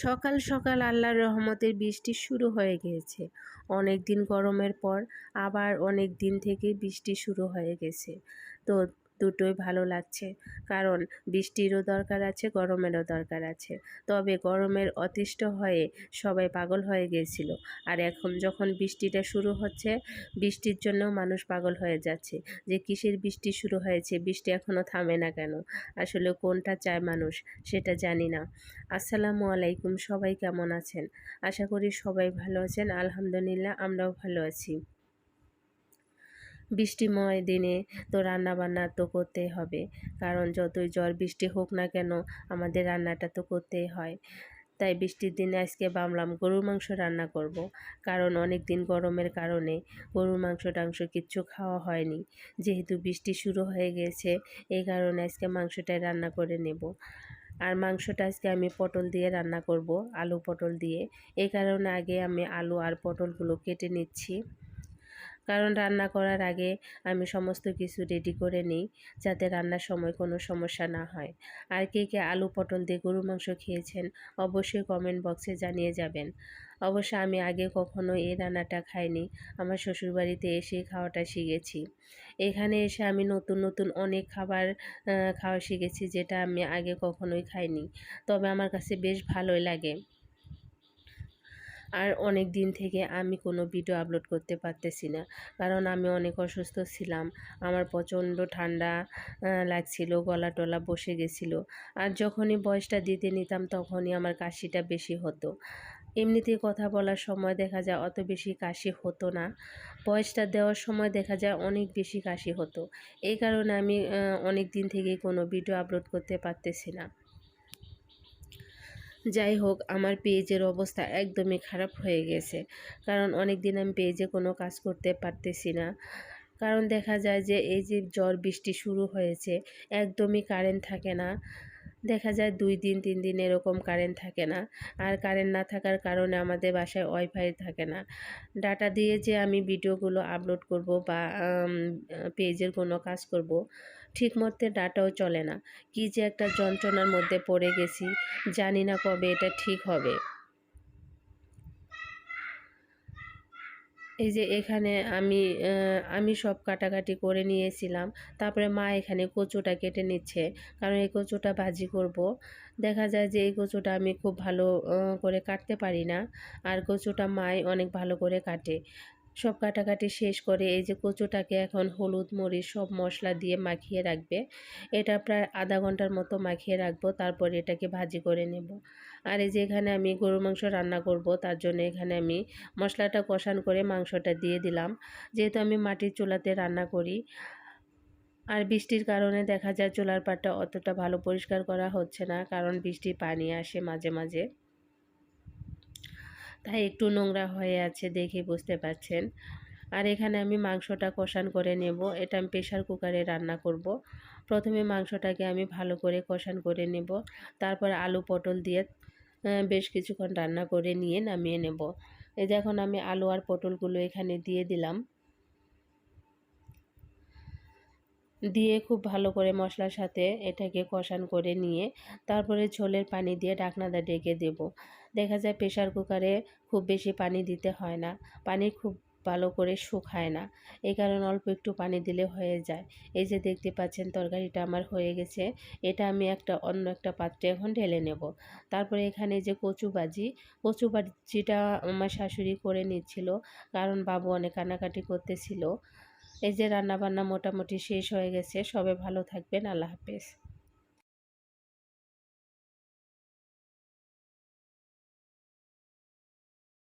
সকাল সকাল আল্লাহর রহমতের বৃষ্টি শুরু হয়ে গিয়েছে। অনেক দিন গরমের পর আবার অনেক দিন থেকে বৃষ্টি শুরু হয়ে গেছে। তো দুটোই ভালো লাগছে। কারণ বৃষ্টিরও দরকার আছে, গরমেরও দরকার আছে। তবে গরমের অতিষ্ঠ হয়ে সবাই পাগল হয়ে গিয়েছিল আর এখন যখন বৃষ্টিটা শুরু হচ্ছে, বৃষ্টির জন্য মানুষ পাগল হয়ে যাচ্ছে। যে কিসের বৃষ্টি শুরু হয়েছে, বৃষ্টি এখনও থামে না কেন? আসলে কোনটা চায় মানুষ, সেটা জানি না। আসসালামু আলাইকুম, সবাই কেমন আছেন? আশা করি সবাই ভালো আছেন। আলহামদুলিল্লাহ, আমরাও ভালো আছি। বৃষ্টিময় দিনে তো রান্না বান্না তো করতেই হবে। কারণ যতই ঝড় বৃষ্টি হোক না কেন আমাদের রান্নাটা তো করতেই হয়। তাই বৃষ্টির দিনে আজকে ভাবলাম গরুর মাংস রান্না করব। কারণ অনেক দিন গরমের কারণে গরুর মাংস টাংস কিচ্ছু খাওয়া হয়নি। যেহেতু বৃষ্টি শুরু হয়ে গেছে, এই কারণে আজকে মাংসটাই রান্না করে নেব। আর মাংসটা আজকে আমি পটল দিয়ে রান্না করব, আলু পটল দিয়ে। এই কারণে আগে আমি আলু আর পটলগুলো কেটে নিচ্ছি। কারণ রান্না করার আগে আমি সমস্ত কিছু রেডি করে নিই, যাতে রান্নার সময় কোনো সমস্যা না হয়। আর কে কে আলু পটল দিয়ে গরু মাংস খেয়েছেন, অবশ্যই কমেন্ট বক্সে জানিয়ে যাবেন। অবশ্য আমি আগে কখনো এই রান্নাটা খাইনি, আমার শ্বশুরবাড়িতে এসে খাওয়াটা শিখেছি। এখানে এসে আমি নতুন নতুন অনেক খাবার খাওয়া শিখেছি যেটা আমি আগে কখনোই খাইনি। তবে আমার কাছে বেশ ভালোই লাগে। আর অনেক দিন থেকে আমি কোনো ভিডিও আপলোড করতে পারতেছি না। কারণ আমি অনেক অসুস্থ ছিলাম, আমার প্রচণ্ড ঠান্ডা লাগছিল, গলা টলা বসে গেছিল। আর যখনই বয়সটা দিতে নিতাম তখনই আমার কাশিটা বেশি হতো। এমনিতেই কথা বলার সময় দেখা যায় অত বেশি কাশি হতো না। বয়সটা দেওয়ার সময় দেখা যায় অনেক বেশি কাশি হতো। এই কারণে আমি অনেক দিন থেকেই কোনো ভিডিও আপলোড করতে পারতেছি না। যাই হোক, আমার পেজের অবস্থা একদমই খারাপ হয়ে গেছে। কারণ অনেক দিন আমি পেজে কোনো কাজ করতে পারতেছি না। কারণ দেখা যায় যে, এই যে ঝড় বৃষ্টি শুরু হয়েছে, একদমই কারেন্ট থাকে না। দেখা যায় দুই দিন, তিন দিন এরকম কারেন্ট থাকে না। আর কারেন্ট না থাকার কারণে আমাদের বাসায় ওয়াইফাই থাকে না। ডাটা দিয়ে যে আমি ভিডিওগুলো আপলোড করব বা পেজের কোনো কাজ করব ঠিক মতে ডাটাও চলে না। কি যে একটা যন্ত্রণার মধ্যে পড়ে গেছি, জানি না কবে এটা ঠিক হবে। এই যে এখানে আমি আমি সব কাটাকাটি করে নিয়েছিলাম। তারপরে মা এখানে কচুটা কেটে নিচ্ছে। কারণ এই কচুটা ভাজি করব। দেখা যায় যে এই কচুটা আমি খুব ভালো করে কাটতে পারি না। আর কচুটা মাই অনেক ভালো করে কাটে। সব কাটাকাটি শেষ করে এই যে কচুটাকে এখন হলুদ, মরিচ সব মশলা দিয়ে মাখিয়ে রাখবে। এটা প্রায় আধা ঘণ্টার মতো মাখিয়ে রাখব, তারপর এটাকে ভাজি করে নেব। আর এই যে এখানে আমি গরু মাংস রান্না করব, তার জন্য এখানে আমি মশলাটা কষান করে মাংসটা দিয়ে দিলাম। যেহেতু আমি মাটির চুলাতে রান্না করি, আর বৃষ্টির কারণে দেখা যায় চুলার পাটটা অতটা ভালো পরিষ্কার করা হচ্ছে না, কারণ বৃষ্টির পানি আসে মাঝে মাঝে। তাই একটু নোংরা হয়ে আছে দেখে বুঝতে পারছেন। আর এখানে আমি মাংসটা কষান করে নেব। এটা আমি প্রেশার কুকারে রান্না করব। প্রথমে মাংসটাকে আমি ভালো করে কষান করে নেব। তারপর আলু পটল দিয়ে বেশ কিছুক্ষণ রান্না করে নিয়ে নামিয়ে নেব। এই যখন আমি আলু আর পটলগুলো এখানে দিয়ে দিলাম। দিয়ে খুব ভালো করে মশলার সাথে এটাকে কষান করে নিয়ে তারপরে ঝোলের পানি দিয়ে ঢাকনাটা ডেকে দেব। দেখা যায় প্রেশার কুকারে খুব বেশি পানি দিতে হয় না, পানি খুব ভালো করে শুকায় না। এই কারণে অল্প একটু পানি দিলে হয়ে যায়। এই যে দেখতে পাচ্ছেন তরকারিটা আমার হয়ে গেছে, এটা আমি একটা অন্য একটা পাত্রে এখন ঢেলে নেব। তারপরে এখানে যে কচু বাজি, কচু বাজিটা আমার শাশুড়ি করে নিচ্ছিল, কারণ বাবু অনেক কানাকাটি করতেছিল। এই যে রান্নাবান্না মোটামুটি শেষ হয়ে গেছে সবে ভালো থাকবেন আল্লাহ হাফেজ।